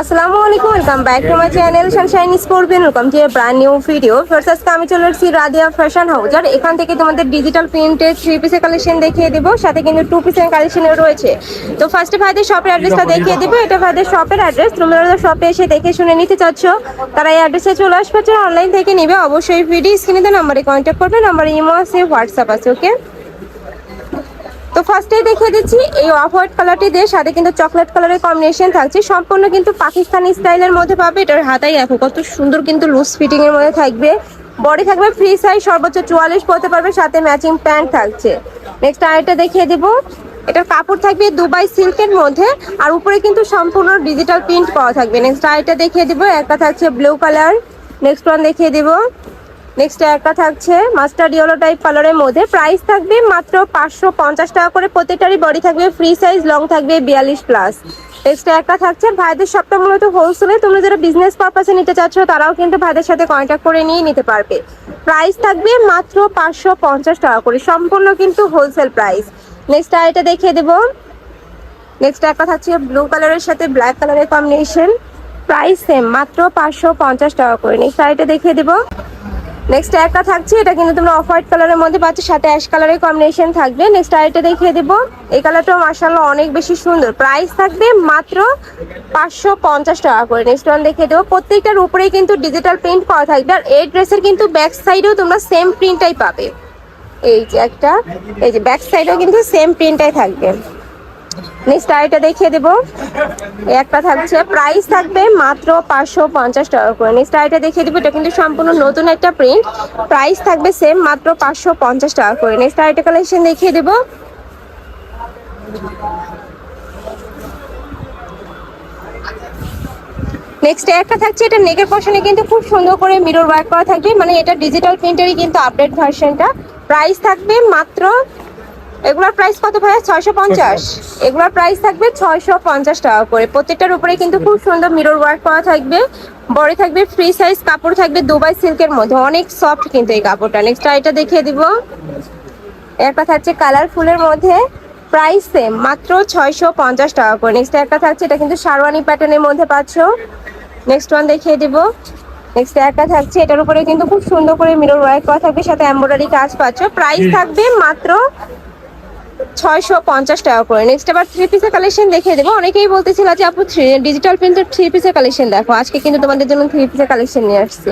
আসসালামু আলাইকুম welcome back to my channel Sunshine স্পোর্টবেন welcome to a brand new video first আজকে আমি চলে এসেছি রাদিয়া ফ্যাশন হাউস আর এখান থেকে তোমাদের ডিজিটাল প্রিন্টের থ্রি পিসের কালেকশন দেখিয়ে দেবো, সাথে কিন্তু টু পিসের কালেকশনও রয়েছে। তো ফার্স্টে ভাইদের শপের অ্যাড্রেসটা দেখিয়ে দেবো। এটা ভাইদের শপের অ্যাড্রেস তোমরা শপে এসে দেখে শুনে নিতে চাচ্ছ, তারা এই অ্যাড্রেসে চলে আসবে। অনলাইন থেকে নেবে, অবশ্যই ভিডিও স্ক্রিনে নাম্বারে কন্ট্যাক্ট করবে। নাম্বার ইমো আছে হোয়াটসঅ্যাপ আছে ওকে তো ফার্স্টেই দেখিয়ে দিচ্ছি, এই অফ হোয়াইট কালারটি দিয়ে সাথে কিন্তু চকলেট কালারের কম্বিনেশন থাকছে। সম্পূর্ণ কিন্তু পাকিস্তানি স্টাইলের মধ্যে পাবে, এটার হাতাই দেখো, কত সুন্দর কিন্তু লুজ ফিটিং এর মধ্যে থাকবে। বডি থাকবে ফ্রি সাইজ সর্বোচ্চ চুয়াল্লিশ পড়তে পারবে, সাথে ম্যাচিং প্যান্ট থাকছে। নেক্সট আরেকটা দেখিয়ে দিব, এটার কাপড় থাকবে দুবাই সিল্কের মধ্যে, আর উপরে কিন্তু সম্পূর্ণ ডিজিটাল প্রিন্ট পাওয়া থাকবে। নেক্সট আরেকটা দেখিয়ে দিব, একটা থাকছে ব্লু কালার নেক্সট ওয়ান দেখিয়ে দিব। নেক্সট একটা থাকছে মাস্টার্ড ইয়েলো টাইপ কালারের মধ্যে। প্রাইস থাকবে মাত্র পাঁচশো পঞ্চাশ টাকা করে। প্রত্যেকটারই বডি থাকবে ফ্রি সাইজ লং থাকবে বিয়াল্লিশ প্লাস নেক্সট একটা থাকছে ভাইদের সবটা মূলত হোলসেলে তোমরা যারা বিজনেস পারপাসে নিতে চাচ্ছ, তারাও কিন্তু ভাইদের সাথে কন্ট্যাক্ট করে নিয়ে নিতে পারবে। প্রাইস থাকবে মাত্র পাঁচশো পঞ্চাশ টাকা করে। সম্পূর্ণ কিন্তু হোলসেল প্রাইস নেক্সট এটা দেখিয়ে দেবো। নেক্সট একটা থাকছে ব্লু কালারের সাথে ব্ল্যাক কালারের কম্বিনেশন প্রাইস সেম মাত্র পাঁচশো পঞ্চাশ টাকা করে। নেক্সট এটা দেখিয়ে দেবো। নেক্সট একটা থাকছে, এটা কিন্তু তোমরা অফ হোয়াইট কালারের মধ্যে পাচ্ছ, সাথে অ্যাশ কালারের কম্বিনেশন থাকবে। নেক্সট আরেকটা দেখিয়ে দেবো। এই কালারটাও মার্শাল্লাহ অনেক বেশি সুন্দর। প্রাইস থাকবে মাত্র পাঁচশো পঞ্চাশ টাকা করে। নেক্সট ওয়ান দেখিয়ে দেবো। প্রত্যেকটার উপরেই কিন্তু ডিজিটাল প্রিন্ট করা থাকবে। আর এই ড্রেসের কিন্তু ব্যাক সাইডেও তোমরা সেম প্রিন্টটাই পাবে। এই যে একটা, এই যে ব্যাক সাইডেও কিন্তু সেম প্রিন্টটাই থাকবে। নেক্সট আরেকটা দেখিয়ে দেবো। একটা থাকছে প্রাইস থাকবে মাত্র পাঁচশো পঞ্চাশ টাকা করে। নেক্সট আরেকটা দেখিয়ে দেবো, এটা কিন্তু সম্পূর্ণ নতুন একটা প্রিন্ট প্রাইস থাকবে সেম মাত্র পাঁচশো পঞ্চাশ টাকা করে। নেক্সট আরেকটা কালেকশন দেখিয়ে দেবো। নেক্সট একটা থাকছে, এটা নেকের পশনে কিন্তু খুব সুন্দর করে মিরর ওয়ার্ক করা থাকবে। মানে এটা ডিজিটাল প্রিন্টারই কিন্তু আপডেট ভার্সনটা প্রাইস থাকবে মাত্র এগুলোর প্রাইস কত ভাইয়া? ছয়শো পঞ্চাশ। এগুলোর প্রাইস থাকবে ছয়শো পঞ্চাশ টাকা করে। প্রত্যেকটার উপরে কিন্তু খুব সুন্দর মিরর ওয়ার্ক করা থাকবে। বড় থাকবে ফ্রি সাইজ কাপড় থাকবে দুবাই সিল্কের মধ্যে। অনেক সফট কিন্তু এই কাপড়টা। নেক্সট এটা দেখিয়ে দিব। একটা থাকছে কালারফুলের মধ্যে প্রাইস সেম মাত্র ছয়শো পঞ্চাশ টাকা করে। নেক্সট একটা থাকছে এটা কিন্তু শারওয়ানি প্যাটার্নের মধ্যে পাচ্ছ। নেক্সট ওয়ান দেখিয়ে দিব। নেক্সট একটা থাকছে এটার উপরে কিন্তু খুব সুন্দর করে মিরর ওয়ার্ক করা থাকবে। সাথে এমব্রয়ডারি কাজ পাচ্ছ। প্রাইস থাকবে মাত্র ছয়শো পঞ্চাশ টাকা করে। নেক্সট আবার থ্রি পিসের কালেকশন দেখিয়ে দেবো। অনেকেই বলতেছিল যে, আপু থ্রি ডিজিটাল প্রিন্টের থ্রি পিসের কালেকশন দেখো। আজকে কিন্তু তোমাদের জন্য থ্রি পিসের কালেকশন নিয়ে আসছে।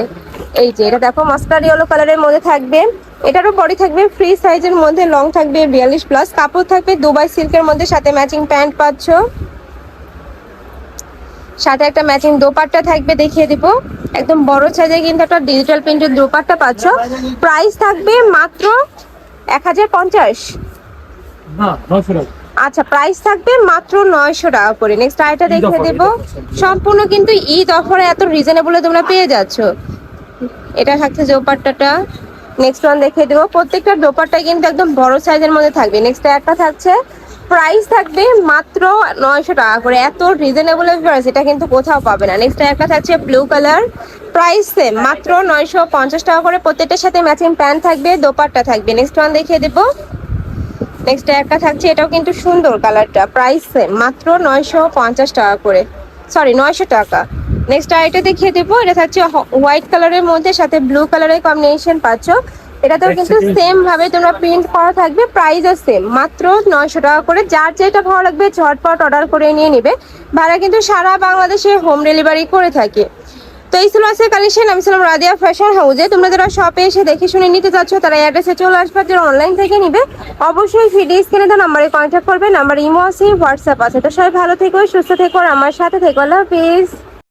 এই যে, এটা দেখো মাস্টার ইয়েলো কালারের মধ্যে থাকবে। এটারও বডি থাকবে ফ্রি সাইজের মধ্যে লং থাকবে বিয়াল্লিশ প্লাস কাপড় থাকবে দুবাই সিল্কের মধ্যে, সাথে ম্যাচিং প্যান্ট পাচ্ছ। সাথে একটা ম্যাচিং দোপাট্টা থাকবে, দেখিয়ে দিব। একদম বড় সাইজে কিন্তু একটা ডিজিটাল প্রিন্টের দোপাট্টা পাচ্ছ। প্রাইস থাকবে মাত্র এক হাজার পঞ্চাশ। আচ্ছা প্রাইস থাকবে মাত্র নয়শো টাকা করে। নেক্সট আইটা দেখে দেব। সম্পূর্ণ কিন্তু ঈদ অফারে এত রিজনেবলে তোমরা পেয়ে যাচ্ছ। এটা থাকছে দোপাট্টাটা। নেক্সট ওয়ান দেখে দেবো। প্রত্যেকটা দোপাট্টাই কিন্তু একদম বড় সাইজের মধ্যে থাকবে। নেক্সট একটা থাকছে। প্রাইস থাকবে মাত্র নয়শো টাকা করে। এত রিজনেবল প্রাইস এটা কিন্তু কোথাও পাবে না। নেক্সট একটা থাকছে ব্লু কালার প্রাইস সেম মাত্র নয়শো পঞ্চাশ টাকা করে। প্রত্যেকটার সাথে ম্যাচিং প্যান্ট থাকবে দোপাট্টা থাকবে। নেক্সট ওয়ান দেখিয়ে দেবো। নেক্সট একটা থাকছে এটাও কিন্তু সুন্দর কালারটা। প্রাইস সেম মাত্র নয়শো পঞ্চাশ টাকা করে। সরি নয়শো টাকা। নেক্সট আইটা দেখিয়ে দেবো এটা থাকছে হোয়াইট কালারের মধ্যে সাথে ব্লু কালারের কম্বিনেশন পাচ্ছ। এটাতেও কিন্তু সেম ভাবে তোমরা প্রিন্ট করা থাকবে প্রাইসও সেম মাত্র নয়শো টাকা করে। যার যেটা ভালো লাগবে ঝটপট অর্ডার করে নিয়ে নিবে। ভাড়া কিন্তু সারা বাংলাদেশে হোম ডেলিভারি করে থাকে। তো এই ছিল কালেকশন আমি ছিলাম রাদিয়া ফ্যাশন হাউসে তোমরা যারা শপে এসে দেখে শুনে নিতে চাচ্ছ, তারা অ্যাড্রেসে চলে আসবে। যারা অনলাইন থেকে নিবে, অবশ্যই ভিডিও স্ক্রিনে তো নাম্বারে কন্ট্যাক্ট করবে। নাম্বার ইমো আছে হোয়াটসঅ্যাপ আছে। তো সবাই ভালো থেকো, সুস্থ থেকো আমার সাথে থেকো। আল্লাহ হাফিজ।